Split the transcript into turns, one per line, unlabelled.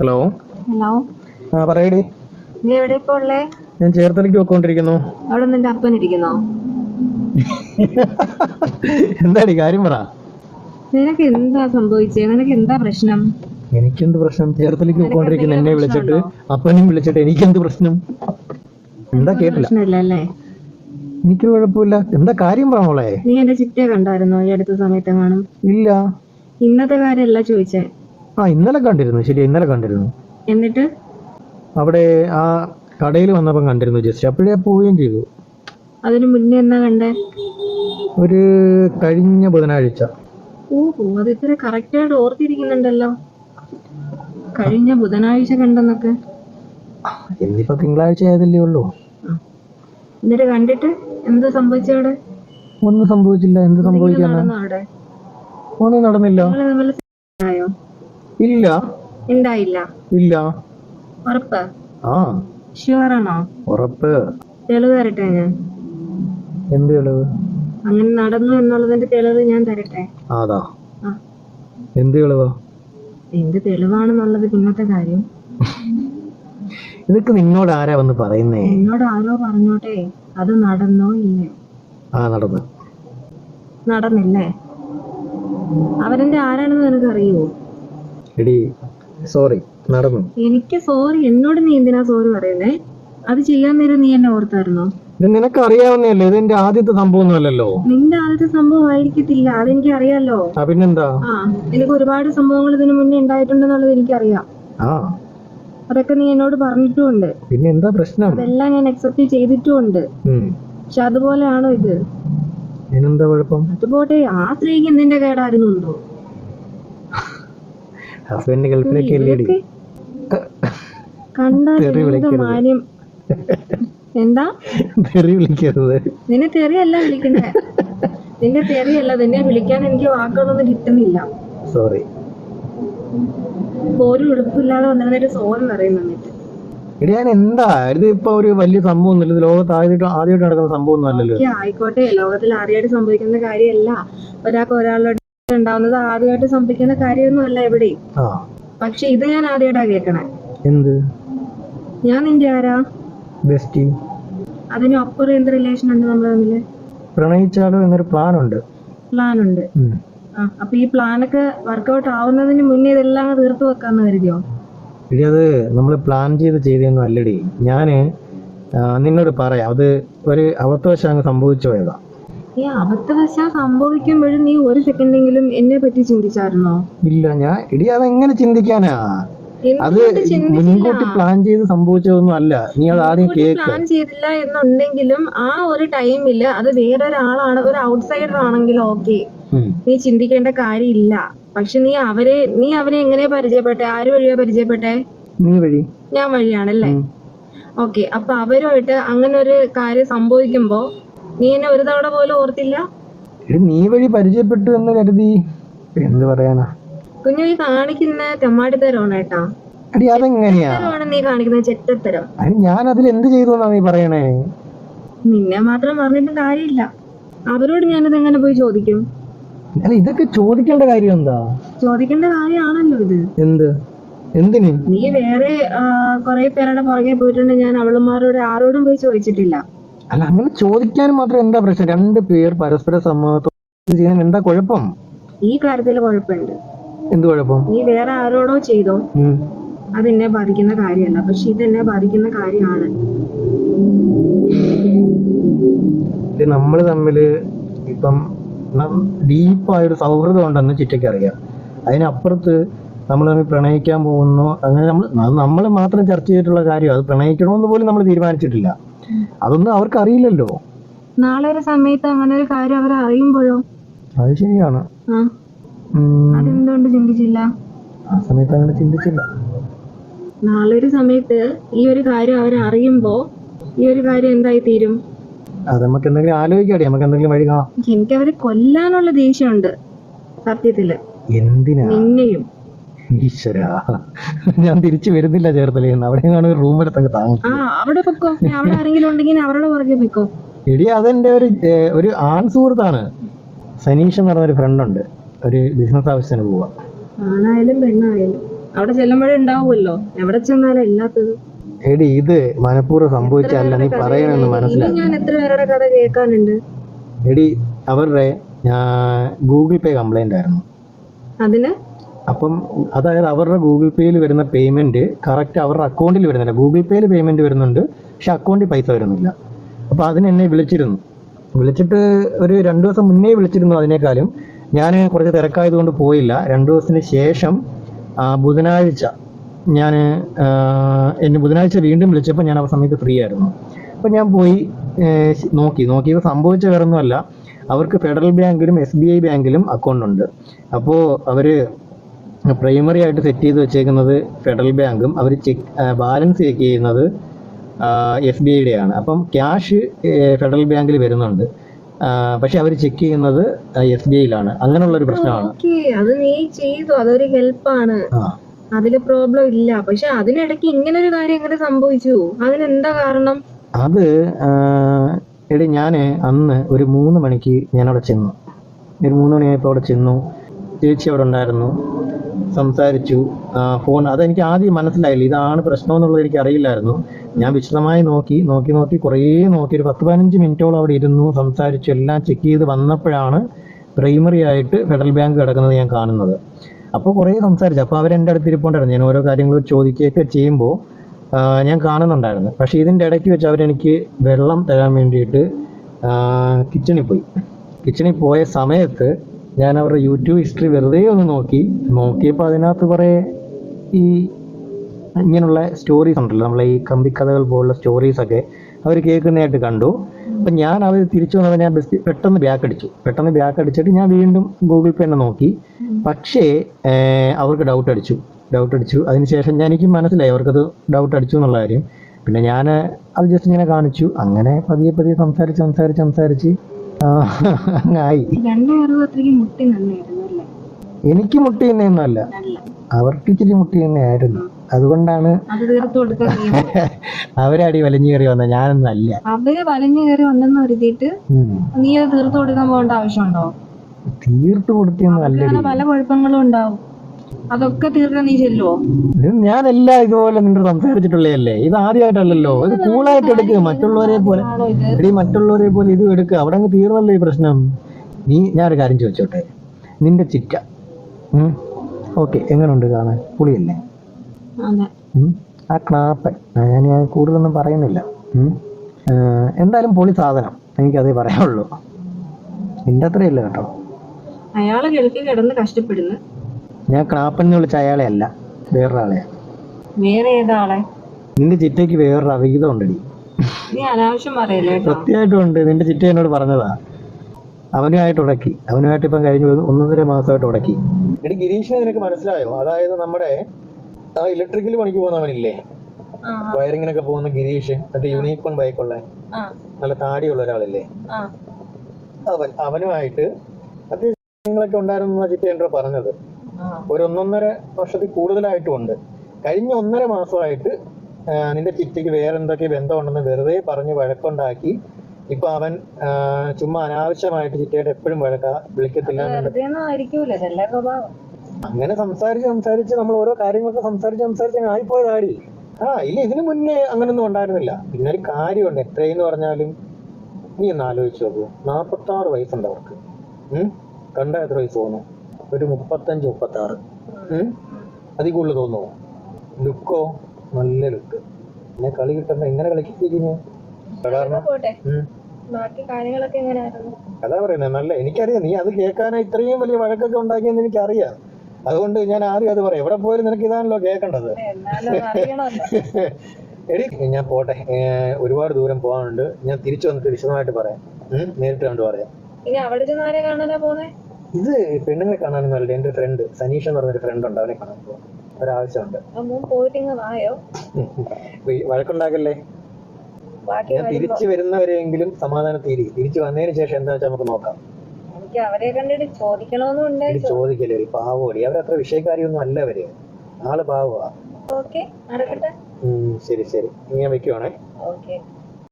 Hello
hello
ആ പറയടി.
നീ എവിടെ ഇപ്പൊ ഉള്ളേ?
ഞാൻ ചേർത്തലയ്ക്ക് പോയിക്കൊണ്ടിരിക്കുന്നു.
അവിടെ നിന്റെ അപ്പൻ ഇരിക്കുന്നോ?
എന്താടി കാര്യം പറ.
നിനക്ക് എന്താ സംഭവിച്ചേ? നിനക്ക് എന്താ പ്രശ്നം?
എനിക്കെന്ത് പ്രശ്നം? ചേർത്തലയ്ക്ക് പോയിക്കൊണ്ടിരിക്കുന്നു. എന്നെ വിളിച്ചിട്ട് അപ്പനെയും വിളിച്ചിട്ട് എനിക്കെന്ത് പ്രശ്നം? എന്താ കേട്ടില്ല.
അല്ലേ
എനിക്ക് കുഴപ്പമില്ല. എന്താ കാര്യം പറ മോളെ.
നീ എന്റെ ചിറ്റയെ കണ്ടായിരുന്നോ ഈ അടുത്ത സമയത്ത് കാണും
ഇല്ല.
ഇന്നത്തെ കാര്യമല്ല ചോദിച്ചേ.
ആ ഇന്നലെ കണ്ടിരുന്നു. ശരി ഇന്നലെ കണ്ടിരുന്നു.
എന്നിട്ട്?
അവിടെ ആ കടയിൽ വന്നപ്പം കണ്ടിരുന്നു ജസ്റ്റ്. അപ്പോഴേ പോവുകയും ചെയ്തു.
അതിനു മുന്നേ എന്നാ കണ്ടേ?
ഒരു കഴിഞ്ഞ ബുധനാഴ്ച.
ഓഹോ അത് ഇത്ര കറക്റ്റായിട്ട് ഓർത്തിരിക്കുന്നുണ്ടല്ലോ. കഴിഞ്ഞ ബുധനാഴ്ച കണ്ടെന്നൊക്കെ.
ഇന്നിപ്പോ തിങ്കളാഴ്ച ആയതല്ലേ ഉള്ളൂ.
എന്നിട്ട് കണ്ടിട്ട് എന്ത് സംഭവിച്ചവിടെ?
ഒന്നും സംഭവിച്ചില്ല. എന്ത് സംഭവിക്കാനാ? ഒന്നും നടന്നില്ല. ഇല്ല.
ഉണ്ടായില്ല
ഇല്ല.
ഉറപ്പ്?
ആ.
ഷുവറാണോ?
ഉറപ്പ്.
തെളിവ് തരട്ടെ ഞാൻ?
എന്ത് തെളിവ്?
അങ്ങനെ നടന്നു എന്നുള്ളതിന്റെ തെളിവ് ഞാൻ തരട്ടെ?
അതാ. എന്ത് തെളിവാ?
എന്ത് തെളിവാണെന്നുള്ളത് പിന്നത്തെ കാര്യം.
ഇതൊക്കെ നിന്നോട് ആരാ വന്ന് പറയുന്നേ?
എന്നോട് ആരോ പറഞ്ഞോട്ടെ. അത് നടന്നോ ഇല്ലേ?
ആ നടന്നു.
നടന്നില്ലേ? അവരെന്റെ ആരാണെന്ന് നിനക്കറിയോ?
എടി സോറി നടന്നു.
എനിക്ക് സോറി എന്നോട് നീ എന്തിനാ സോറി പറയുന്നേ? അത് ചെയ്യാൻ നേരം നീ എന്നെ ഓർത്തായിരുന്നോ?
ഇത് നിനക്ക് അറിയാവുന്നതല്ലേ ഇത് എന്റെ ആദ്യത്തെ സംഭവം അല്ലല്ലോ
നിന്റെ ആദ്യത്തെ സംഭവം ആയിരിക്കത്തില്ല അതെനിക്ക് അറിയാലോ
ആ പിന്നെന്താ?
ആ എനിക്ക് ഒരുപാട് സംഭവങ്ങൾ ഇതിനു മുന്നേ ഉണ്ടായിട്ടുണ്ടെന്നുള്ളത് എനിക്കറിയാം.
ആ.
അതൊക്കെ നീ എന്നോട് പറഞ്ഞിട്ടുമുണ്ട്.
പിന്നെ എന്താ പ്രശ്നം?
അതെല്ലാം ഞാൻ അക്സെപ്റ്റ് ചെയ്തിട്ടുമുണ്ട്.
ഉം.
പക്ഷെ അതുപോലെയാണോ ഇത്?
ഇതിനെന്താ കുഴപ്പം?
അതുപോട്ടെ ആ സ്ത്രീക്ക് എന്തിന്റെ കേടായിരുന്നുണ്ടോ?
ഹസ്ബൻഡ് ഗൾഫിലേക്ക് അല്ലേടി? തെറി വിളിക്കരുത്.
എന്താ?
തെറി വിളിക്കരുത്.
നിന്നെ തെറിയല്ല വിളിക്കണ്ടേ നിന്നെ തെറിയല്ല. നിന്നെ വിളിക്കാൻ എനിക്ക് വാക്കുകളൊന്നും കിട്ടുന്നില്ല.
സോറി
ഒരു ഉടുപ്പില്ലാതെ വന്നിരുന്നിട്ട് സോറി പറയും വന്നിട്ട്
എടി ഞാൻ എന്താ? ഇത് ഇപ്പൊ ഒരു വലിയ സംഭവം ഒന്നുമില്ല. ഇത് ലോകത്ത് ആദ്യമായിട്ട് ആദ്യമായിട്ട് നടക്കുന്ന സംഭവം ഒന്നും അല്ലല്ലോ.
ആയിക്കോട്ടെ. ലോകത്തിൽ ആദ്യമായിട്ട് സംഭവിക്കുന്ന കാര്യമല്ല. ഒരാൾക്ക് ഒരാളുടെ ഉണ്ടാവുന്നത് ആദ്യമായിട്ട് സംഭവിക്കുന്ന കാര്യമൊന്നും അല്ല എവിടെയും. പക്ഷെ ഇത് ഞാൻ ആദ്യമായിട്ടാ കേൾക്കണേ.
എന്ത്?
ഞാൻ നിന്റെ ആരാ?
ബെസ്റ്റി.
അതിന് അപ്പുറം എന്ത് റിലേഷൻ ഉണ്ട് നമ്മൾ തമ്മിൽ?
പ്രണയിച്ചാലോ എന്നൊരു പ്ലാൻ ഉണ്ട്
പ്ലാൻ ഉണ്ട് അപ്പൊ ഈ പ്ലാനൊക്കെ വർക്കൗട്ട് ആവുന്നതിന് മുന്നേ ഇതെല്ലാം തീർത്തു വെക്കാന്ന് കരുതിയോ?
അത് നമ്മൾ പ്ലാൻ ചെയ്ത് ചെയ്തൊന്നും അല്ലടി. ഞാൻ നിന്നോട് പറയാം. അത് ഒരു അബദ്ധവശം അങ്ങ് സംഭവിച്ചു പോയതാ
ഈ അബദ്ധവശാൽ സംഭവിക്കുമ്പോഴും നീ ഒരു സെക്കൻഡെങ്കിലും എന്നെ പറ്റി ചിന്തിച്ചായിരുന്നോ?
ഇല്ല ഞാൻ എടി അതെങ്ങനെ ചിന്തിക്കാനാ? അത് മുൻകൂട്ടി പ്ലാൻ ചെയ്ത് സംഭവിച്ചതൊന്നും അല്ല. നീ അത് ആദ്യം കേക്ക്.
പ്ലാൻ ചെയ്തില്ല എന്നുണ്ടെങ്കിലും ആ ഒരു ടൈമിൽ അത് വേറൊരാളാണ് ഒരു ഔട്ട്സൈഡർ ആണെങ്കിലും ഓക്കെ. നീ ചിന്തിക്കേണ്ട കാര്യമില്ല. പക്ഷെ നീ അവരെ നീ അവരെ എങ്ങനെ പരിചയപ്പെട്ടെ? ആര് വഴിയാ പരിചയപ്പെട്ടെ?
നീ വഴി.
ഞാൻ വഴിയാണല്ലേ. ഓക്കെ അപ്പൊ അവരുമായിട്ട് അങ്ങനെ ഒരു കാര്യം സംഭവിക്കുമ്പോ നീ എന്നെ ഒരു തവണ പോലും ഓർത്തില്ല?
നീ വഴി പരിചയപ്പെട്ടു എന്ന് കരുതി. എന്ത് പറയാനാ?
കുഞ്ഞു ഈ കാണിക്കുന്ന തെമ്മാടിത്തരമാണ് കേട്ടാ
അടി അതെങ്ങനെയാ?
നീ കാണിക്കുന്ന ചെറ്റത്തരം.
ഞാൻ അതിൽ എന്ത് ചെയ്തു എന്നാ നീ പറയണേ?
നിന്നെ മാത്രം പറഞ്ഞിട്ട് കാര്യമില്ല. അവരോട് ഞാനിത് എങ്ങനെ പോയി ചോദിക്കും?
അല്ല ഇതൊക്കെ ചോദിക്കേണ്ട കാര്യം എന്താ?
ചോദിക്കേണ്ട കാര്യമാണല്ലോ ഇത്.
എന്ത്? എന്തിന്?
നീ വേറെ കൊറേ പേരുടെ പുറകെ പോയിട്ടുണ്ട്. ഞാൻ അവളുമാരോട് ആരോടും പോയി ചോദിച്ചിട്ടില്ല.
അല്ല അങ്ങനെ ചോദിക്കാൻ മാത്രം എന്താ പ്രശ്നം? രണ്ട് പേർ പരസ്പര സമ്മതത്തോടെ ചെയ്യാൻ എന്താ കുഴപ്പം?
ഈ കാര്യത്തിൽ കുഴപ്പമുണ്ട്.
എന്ത് കുഴപ്പം?
നീ വേറെ ആരോടോ ചെയ്തോ?
അതെന്നെ
അത് എന്നെ ബാധിക്കുന്ന കാര്യമല്ല. പക്ഷെ ഇത് എന്നെ ബാധിക്കുന്ന കാര്യമാണ്.
നമ്മൾ തമ്മിൽ ഇപ്പം ഡീപ്പായൊരു സൗഹൃദം ഉണ്ടെന്ന് ചിറ്റയ്ക്ക് അറിയാം. അതിനപ്പുറത്ത് നമ്മൾ തമ്മിൽ പ്രണയിക്കാൻ പോകുന്നു. അങ്ങനെ നമ്മൾ നമ്മൾ മാത്രം ചർച്ച ചെയ്തിട്ടുള്ള കാര്യം. അത് പ്രണയിക്കണമെന്ന് പോലും നമ്മൾ തീരുമാനിച്ചിട്ടില്ല. അതൊന്നും അവർക്ക് അറിയില്ലല്ലോ
നാളെ ഒരു സമയത്ത് അങ്ങനെ ഒരു കാര്യം അവർ അറിയുമ്പോഴോ?
അത് ശരിയാണ്.
അതെന്തുകൊണ്ട് ചിന്തിച്ചില്ല?
ആ സമയത്ത് അങ്ങനെ ചിന്തിച്ചില്ല.
നാളെ ഒരു സമയത്ത് ഈ ഒരു കാര്യം അവർ അറിയുമ്പോ ഈ ഒരു കാര്യം എന്തായി തീരും?
അത് നമുക്ക് എന്തെങ്കിലും ആലോചിക്കാടി. നമുക്ക് എന്തെങ്കിലും വഴി കാണാം.
എനിക്ക് അവരെ കൊല്ലാനുള്ള ദേഷ്യമുണ്ട്. സത്യത്തിൽ.
എന്തിനാ?
നിന്നെയും.
ഈശ്വര. ഞാൻ തിരിച്ചു വരുന്നില്ല ചേർത്തലേന്ന് അവിടെ കാണുന്ന റൂം എടുത്തൊക്കെ
താമസം അവിടെ പൊക്കോ? അവിടെ ആരെങ്കിലും ഉണ്ടെങ്കിൽ അവരുടെ പുറകെ പൊക്കോ
എടി അതെന്റെ ഒരു ഒരു ആൺ സുഹൃത്താണ് സനീഷ് എന്ന് പറഞ്ഞ ഒരു ഫ്രണ്ട് ഉണ്ട്. ഒരു ബിസിനസ് ആവശ്യത്തിന് പോവാ.
ആണായാലും പെണ്ണായാലും. അവിടെ ചെല്ലുമ്പോഴേ ഉണ്ടാവുമല്ലോ. എവിടെ ചെന്നാലും ഇല്ലാത്തത്?
എടി ഇത് മനഃപൂർവം സംഭവിച്ചല്ല നീ പറയണമെന്ന് മനസ്സിലായി.
ഞാൻ എത്ര പേരുടെ കഥ കേൾക്കാനുണ്ട്?
എടി അവരുടെ ഗൂഗിൾ പേ കംപ്ലൈന്റ് ആയിരുന്നു.
അതിന്?
അപ്പം അതായത് അവരുടെ ഗൂഗിൾ പേയിൽ വരുന്ന പേയ്മെന്റ് കറക്റ്റ് അവരുടെ അക്കൗണ്ടിൽ വരുന്നില്ല. ഗൂഗിൾ പേയിൽ പേയ്മെന്റ് വരുന്നുണ്ട് പക്ഷെ അക്കൗണ്ടിൽ പൈസ വരുന്നില്ല. അപ്പോൾ അതിന് എന്നെ വിളിച്ചിരുന്നു. വിളിച്ചിട്ട് ഒരു രണ്ട് ദിവസം മുന്നേ വിളിച്ചിരുന്നു അതിനേക്കാളും. ഞാൻ കുറച്ച് തിരക്കായതുകൊണ്ട് പോയില്ല. രണ്ട് ദിവസത്തിന് ശേഷം ബുധനാഴ്ച ഞാൻ എന്നെ ബുധനാഴ്ച വീണ്ടും വിളിച്ചപ്പോൾ ഞാൻ ആ സമയത്ത് ഫ്രീ ആയിരുന്നു. അപ്പം ഞാൻ പോയി നോക്കി നോക്കി. നോക്കിയപ്പോൾ സംഭവിച്ച വേറൊന്നുമല്ല. അവർക്ക് ഫെഡറൽ ബാങ്കിലും എസ് ബി ഐ ബാങ്കിലും അക്കൗണ്ട് ഉണ്ട്. അപ്പോൾ അവർ പ്രൈമറി ആയിട്ട് സെറ്റ് ചെയ്ത് വെച്ചേക്കുന്നത് ഫെഡറൽ ബാങ്കും അവർ ചെക്ക് ബാലൻസ് ചെക്ക് ചെയ്യുന്നത് എസ് ബി ഐയുടെ ആണ്. അപ്പം ക്യാഷ് ഫെഡറൽ ബാങ്കിൽ വരുന്നുണ്ട്. പക്ഷെ അവർ ചെക്ക് ചെയ്യുന്നത് എസ് ബി ഐയിലാണ് അങ്ങനെയുള്ളൊരു പ്രശ്നമാണ്.
ഓക്കെ അത് നീ ചെയ്തു. അതൊരു ഹെൽപ്പാണ് അതിൽ പ്രോബ്ലം ഇല്ല. പക്ഷെ അതിനിടയ്ക്ക് ഇങ്ങനെ ഒരു കാര്യം എങ്ങനെ സംഭവിച്ചു? അതിനെന്താ കാരണം?
അത് എടി ഞാൻ അന്ന് ഒരു മൂന്ന് മണിക്ക് ഞാൻ അവിടെ ചെന്നു. ഒരു മൂന്ന് മണിയായപ്പോൾ അവിടെ ചെന്നു. ചേച്ചി അവിടെ ഉണ്ടായിരുന്നു. സംസാരിച്ചു. ഫോൺ അതെനിക്ക് ആദ്യം മനസ്സിലായില്ല. ഇതാണ് പ്രശ്നം എന്നുള്ളത് എനിക്ക് അറിയില്ലായിരുന്നു. ഞാൻ വിശദമായി നോക്കി നോക്കി നോക്കി കുറേ നോക്കി. ഒരു പത്ത് പതിനഞ്ച് മിനിറ്റോളം അവിടെ ഇരുന്നു സംസാരിച്ചു എല്ലാം ചെക്ക് ചെയ്ത് വന്നപ്പോഴാണ് പ്രൈമറി ആയിട്ട് ഫെഡറൽ ബാങ്ക് കിടക്കുന്നത് ഞാൻ കാണുന്നത്. അപ്പോൾ കുറേ സംസാരിച്ചു. അപ്പോൾ അവരെന്റെ അടുത്ത് ഇരിപ്പുണ്ടായിരുന്നു ഞാൻ ഓരോ കാര്യങ്ങൾ ചോദിക്കുകയൊക്കെ ചെയ്യുമ്പോൾ ഞാൻ കാണുന്നുണ്ടായിരുന്നു. പക്ഷേ ഇതിന്റെ ഇടയ്ക്ക് വെച്ച് അവരെനിക്ക് വെള്ളം തരാൻ വേണ്ടിയിട്ട് കിച്ചണിൽ പോയി. കിച്ചണിൽ പോയ സമയത്ത് ഞാൻ അവരുടെ യൂട്യൂബ് ഹിസ്റ്ററി വെറുതെ ഒന്ന് നോക്കി. നോക്കിയപ്പോൾ അതിനകത്ത് കുറേ ഈ ഇങ്ങനെയുള്ള സ്റ്റോറീസ് ഉണ്ടല്ലോ. നമ്മളെ ഈ കമ്പിക്കഥകൾ പോലുള്ള സ്റ്റോറീസൊക്കെ അവർ കേൾക്കുന്നതായിട്ട് കണ്ടു. അപ്പം ഞാൻ അവർ തിരിച്ചു വന്നപ്പോൾ ഞാൻ ബസ് പെട്ടെന്ന് ബാക്ക് അടിച്ചു. പെട്ടെന്ന് ബാക്ക് അടിച്ചിട്ട് ഞാൻ വീണ്ടും ഗൂഗിൾ പേ തന്നെ നോക്കി. പക്ഷേ അവർക്ക് ഡൗട്ട് അടിച്ചു. ഡൗട്ട് അടിച്ചു. അതിനുശേഷം ഞാൻ എനിക്ക് മനസ്സിലായി അവർക്കത് ഡൗട്ട് അടിച്ചു എന്നുള്ള കാര്യം. പിന്നെ ഞാൻ അത് ജസ്റ്റ് ഇങ്ങനെ കാണിച്ചു. അങ്ങനെ പതിയെ പതിയെ സംസാരിച്ച് സംസാരിച്ച് സംസാരിച്ച് അങ്ങായി എനിക്ക് മുട്ടി തന്നെയൊന്നുമല്ല അവർക്ക് ഇച്ചിരി മുട്ടി തന്നെയായിരുന്നു അതുകൊണ്ടാണ് അവരടി വലിഞ്ഞു കയറി വന്നത് ഞാനൊന്നല്ല
അവർ വലഞ്ഞു കയറി വന്നെന്ന് കരുതിയിട്ട് നീ അത് തീർത്തു കൊടുക്കാൻ പോകേണ്ട ആവശ്യമുണ്ടോ?
തീർത്തു കൊടുത്തിയൊന്നും
പല കുഴപ്പങ്ങളും ഉണ്ടാവും. അതൊക്കെ തീർക്കാൻ നീ ചെല്ലുവോ?
ഞാനെല്ലാം ഇതുപോലെ നിന്നോട് സംസാരിച്ചിട്ടുള്ളതല്ലേ? ഇത് ആദ്യമായിട്ടല്ലല്ലോ. ഇത് കൂളായിട്ട് എടുക്കുക മറ്റുള്ളവരെ പോലെ എടി മറ്റുള്ളവരെ പോലെ ഇത് എടുക്കുക അവിടെ അങ്ങ് തീർന്നല്ലോ ഈ പ്രശ്നം. നീ ഞാനൊരു കാര്യം ചോദിച്ചോട്ടെ? നിന്റെ ചിറ്റ. ഓക്കെ എങ്ങനുണ്ട് കാണാൻ? പുളിയല്ലേ. ആ ക്ലാപ്പൻ. ഞാൻ ഞാൻ കൂടുതലൊന്നും പറയുന്നില്ല. എന്തായാലും പൊളി സാധനം. എനിക്കതേ പറയാനുള്ളൂ. നിന്റെ അത്രയല്ല കേട്ടോ?
അയാളെ കിടന്ന് കഷ്ടപ്പെടുന്നു.
ഞാൻ ക്ലാപ്പൻ എന്ന് വിളിച്ച അയാളെ അല്ല വേറൊരാളെയാ
വേറെ ഏതാളെ?
നിന്റെ ചിറ്റയ്ക്ക് വേറൊരു അവിഹിതം ഉണ്ടടി
നീ അനാവശ്യം പറയല്ലേ
കൃത്യമായിട്ടും ഉണ്ട് നിന്റെ ചിറ്റ എന്നോട് പറഞ്ഞതാ. അവനുമായിട്ട് ഉടക്കി അവനുമായിട്ട് ഇപ്പം കഴിഞ്ഞ ഒന്നൊന്നര മാസമായിട്ട് ഉടക്കി. എടി ഗിരീഷ് നിനക്ക് മനസ്സിലായോ? അതായത് നമ്മുടെ ആ ഇലക്ട്രിക്കൽ പണിക്ക് പോകുന്നവനില്ലേ വയറിങ്ങിനൊക്കെ പോകുന്ന ഗിരീഷ് മറ്റേ യൂണിക്കോൺ ബൈക്കുള്ള നല്ല താടിയുള്ള ഒരാളില്ലേ? അവൻ അവനുമായിട്ട് അത്യാവശ്യം ഉണ്ടായിരുന്നു ചിറ്റ എന്നോട് പറഞ്ഞത്. ഒരു ഒന്നൊന്നര വർഷത്തിൽ കൂടുതലായിട്ടും ഉണ്ട് കഴിഞ്ഞ ഒന്നര മാസമായിട്ട് നിന്റെ ചിറ്റയ്ക്ക് വേറെ എന്തൊക്കെ ബന്ധമുണ്ടെന്ന് വെറുതെ പറഞ്ഞ് വഴക്കുണ്ടാക്കി. ഇപ്പൊ അവൻ ചുമ്മാ അനാവശ്യമായിട്ട് ചിറ്റയുടെ എപ്പോഴും വഴക്കാ വിളിക്കത്തില്ല അങ്ങനെ സംസാരിച്ച് സംസാരിച്ച് നമ്മൾ ഓരോ കാര്യങ്ങളൊക്കെ സംസാരിച്ച് സംസാരിച്ച് ആയിപ്പോയതാടി. ആ ഇല്ല ഇതിനു മുന്നേ അങ്ങനൊന്നും ഉണ്ടായിരുന്നില്ല. പിന്നെ ഒരു കാര്യമുണ്ട് എത്രയെന്ന് പറഞ്ഞാലും. നീ ഒന്ന് ആലോചിച്ച് നോക്കൂ. നാപ്പത്താറ് വയസ്സുണ്ട് അവർക്ക്. ഉം? കണ്ട എത്ര വയസ്സ് തോന്നുന്നു ഒരു മുപ്പത്തഞ്ച് മുപ്പത്തി ആറ് അതിൽ കൂടുതൽ തോന്നുമോ ലുക്കോ? നല്ല ലുക്ക്. പിന്നെ കളി കിട്ടുന്ന എങ്ങനെ കാരണം
എങ്ങനെയായിരുന്നു?
അതാ പറയുന്നത് നല്ല എനിക്കറിയാം നീ അത് കേൾക്കാനായി ഇത്രയും വലിയ വഴക്കൊക്കെ ഉണ്ടാക്കിയെന്ന് എനിക്കറിയാം. അതുകൊണ്ട് ഞാൻ ആദ്യം അത് പറയാം. എവിടെ പോയാലും നിനക്ക് ഇതാണല്ലോ കേൾക്കേണ്ടത്. എടി ഞാൻ പോട്ടെ. ഒരുപാട് ദൂരം പോകാനുണ്ട്. ഞാൻ തിരിച്ചു വന്നിട്ട് വിശദമായിട്ട് പറയാം. നേരിട്ട് കണ്ടു പറയാം.
ഇനി അവിടെ ആരെ കാണാനാ പോന്നെ?
ഇത് പെണ്ണുങ്ങളെ കാണാനൊന്നുമല്ല എന്റെ ഫ്രണ്ട് സനീഷ് എന്ന് പറഞ്ഞൊരു ഫ്രണ്ട് ഉണ്ട് അവനെ കാണാൻ പോകാം ഒരാവശ്യമുണ്ട്. വഴക്കുണ്ടാക്കല്ലേ?
ബാക്കി
ഞാൻ തിരിച്ചു വരുന്നവരെങ്കിലും സമാധാനം തീരി. തിരിച്ചു വന്നതിന് ശേഷം എന്താ വെച്ചാൽ നമുക്ക് നോക്കാം.
അവരെ കണ്ടിട്ട് ചോദിക്കണമെന്നുണ്ട്
ചോദിക്കല്ലേ? പാവോടി അവരത്ര വിഷയക്കാരിയൊന്നും അല്ല അവർ. ആൾ പാവമാ.
ഓക്കെ
ശരി ശരി. ഞാൻ വെക്കുവാണേ.
ഓക്കെ.